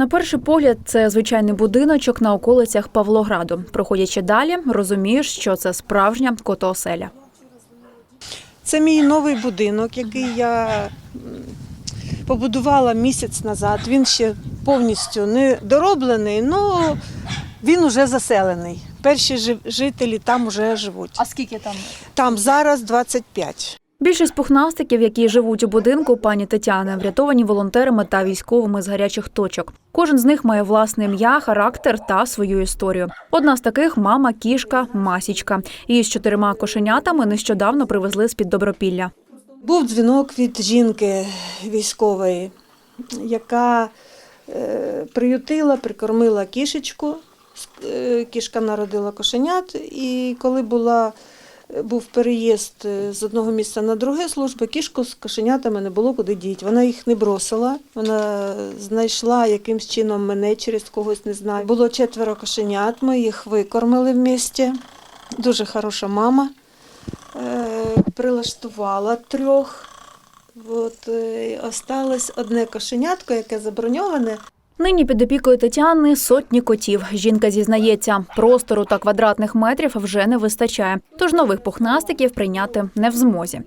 На перший погляд, це звичайний будиночок на околицях Павлограду. Проходячи далі, розумієш, що це справжня котооселя. Це мій новий будинок, який я побудувала місяць назад. Він ще повністю не дороблений, але він уже заселений. Перші жителі там вже живуть. А скільки там? Там зараз 25. Більшість пухнастиків, які живуть у будинку пані Тетяни, врятовані волонтерами та військовими з гарячих точок. Кожен з них має власне ім'я, характер та свою історію. Одна з таких мама кішка Масічка. Її з чотирма кошенятами нещодавно привезли з під добропілля. Був дзвінок від жінки військової, яка е, приютила, прикормила кішечку. Е, Кішка народила кошенят, і коли була, був переїзд е, з одного місця на друге служби, кішку з кошенятами не було куди діти. Вона їх не бросила, вона знайшла якимсь чином мене через когось не знаю. Було четверо кошенят, ми їх викормили в місті. Дуже хороша мама. Е, прилаштувала трьох. От, е, осталось одне кошенятко, яке заброньоване. Нині під опікою Тетяни сотні котів. Жінка зізнається, простору та квадратних метрів вже не вистачає, тож нових пухнастиків прийняти не в змозі.